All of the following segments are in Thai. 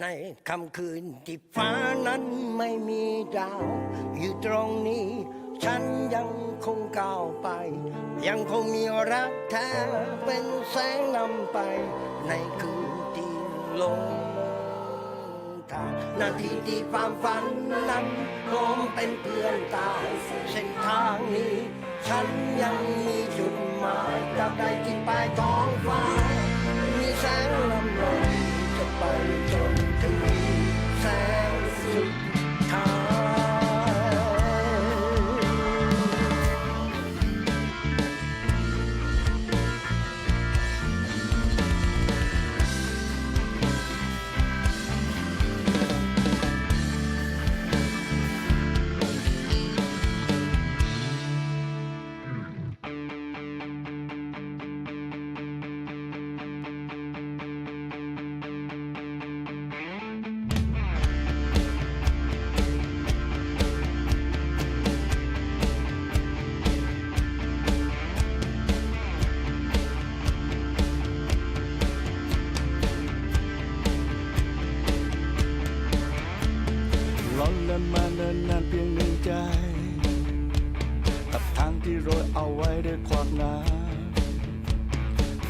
ในค่ำคืนที่ฟ้านั้นไม่มีดาว อยู่ตรงนี้ ฉันยังคงก้าวไป ยังคงมีรักแท้เป็นแสงนำไป ในคืนที่ลงทางนาทีที่ความฝันนั้นคงเป็นเพื่อนตายเส้นทางนี้ ฉันยังมีจุดหมายตราบใดที่ปลายท้องฟ้า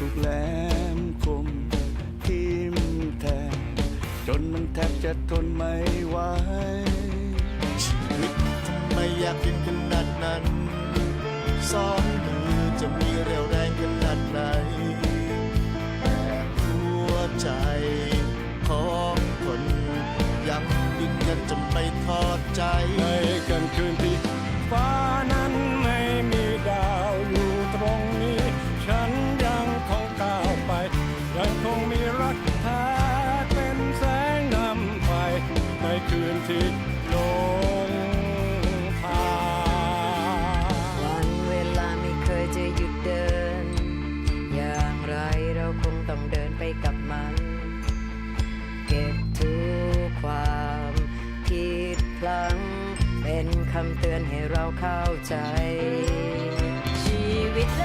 กแหลมคมทิ่มแทงจนมันแทบจะทนไม่ไหวชีวิตทำไมอยากกินขนาดนั้นสองมือจะมีเรี่ยว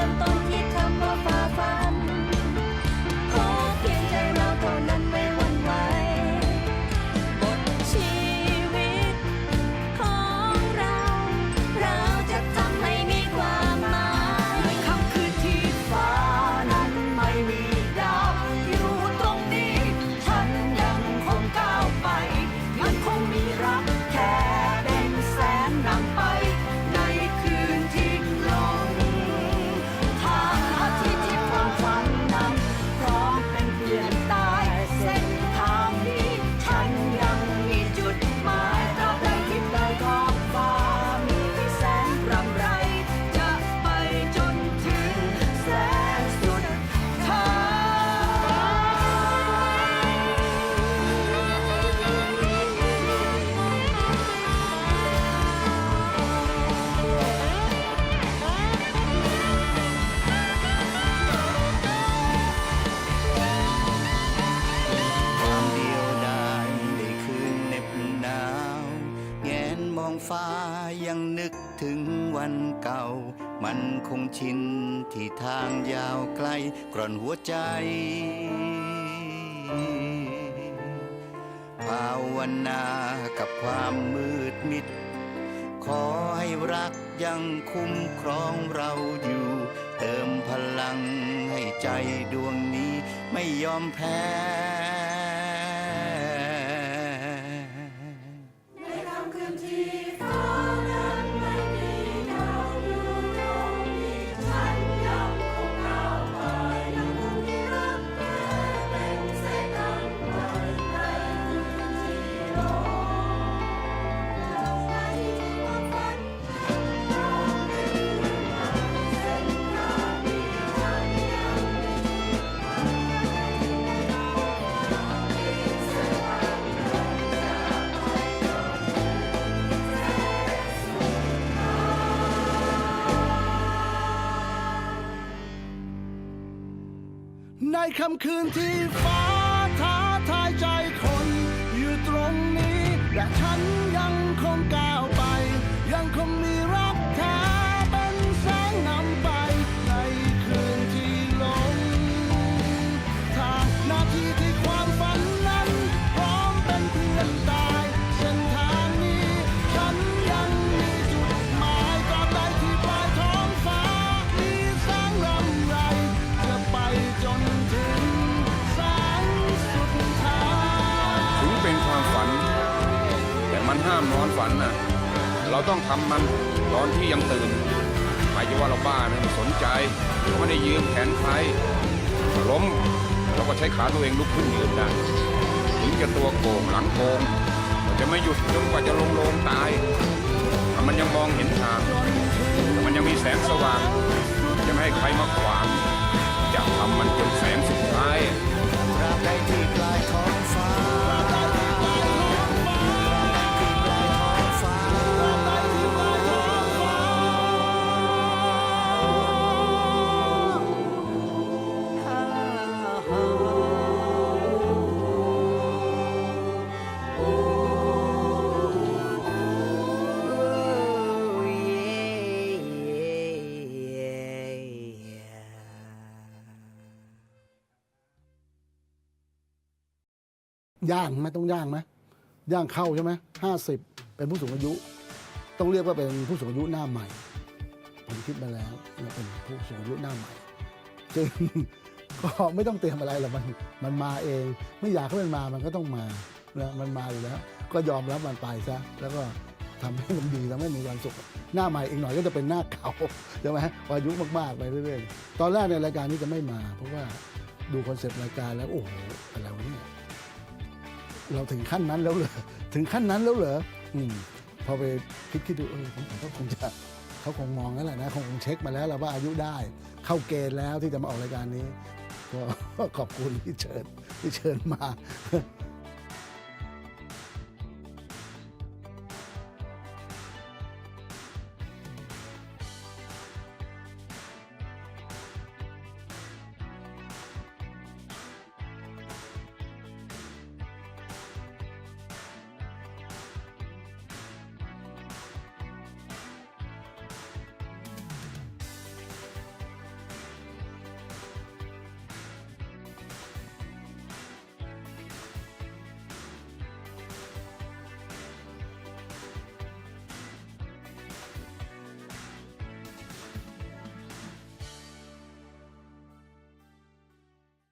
ริ่มต้น ถึงวันเก่า มันคงชินที่ทางยาวไกลกร่อนหัวใจ ภาวนากับความมืดมิด ขอให้รักยังคุ้มครองเราอยู่ เติมพลังให้ใจดวงนี้ไม่ยอมแพ้ ค่ำคืนที่ฟ้าท้าทายใจคน อยู่ตรงนี้และฉันยังำนอนฝันนะเราต้องทำมันตอนที่ยังตื่นหมายถึงว่าเราบ้าเนี่ยไม่สนใจเราไม่ได้ยืมแขนใครล้มเราก็ใช้ขาตัวเองลุกขึ้นยืนได้ถึงจะตัวโกงหลังโกงเราจะไม่หยุดจนกว่าจะลงโลงตายถ้ามันยังมองเห็นทางถ้ามันยังมีแสงสว่าง จะไม่ให้ใครมาขวางจะทำมันจนแสงสุดท้าย ย่างไหมต้องย่างไหมย่างเข้าใช่ไหมห้าสิบเป็นผู้สูงอายุ ต้องเรียกว่าเป็นผู้สูงอายุหน้าใหม่ ผมคิดมาแล้วว่าเป็นผู้สูงอายุหน้าใหม่ซึ่งก็ไม่ต้องเตรียมอะไรหรอกมันมันมาเอง ไม่อยากให้มันมามันก็ต้องมานะมันมาอยู่แล้ว ก็ยอมรับมันไปซะแล้วก็ทำให้มันดีทำให้มีความสุขหน้าใหม่อีกหน่อยก็จะเป็นหน้าเก่าใช่ไหมพออายุมากๆไปเรื่อยๆตอนแรกในรายการนี้จะไม่มา เพราะว่าดูคอนเซปต์รายการแล้วโอ้โหอะไรวะเนี่ย เราถึงขั้นนั้นแล้วเหรอถึงขั้นนั้นแล้วเหรออืมพอไปคิดคิดดูเออผมก็คงจะเขาคงมองแล้วแหละนะคงเช็คมาแล้วเราว่าอายุได้ เข้าเกณฑ์แล้วที่จะมาออกรายการนี้ก็ขอบคุณที่เชิญที่เชิญมา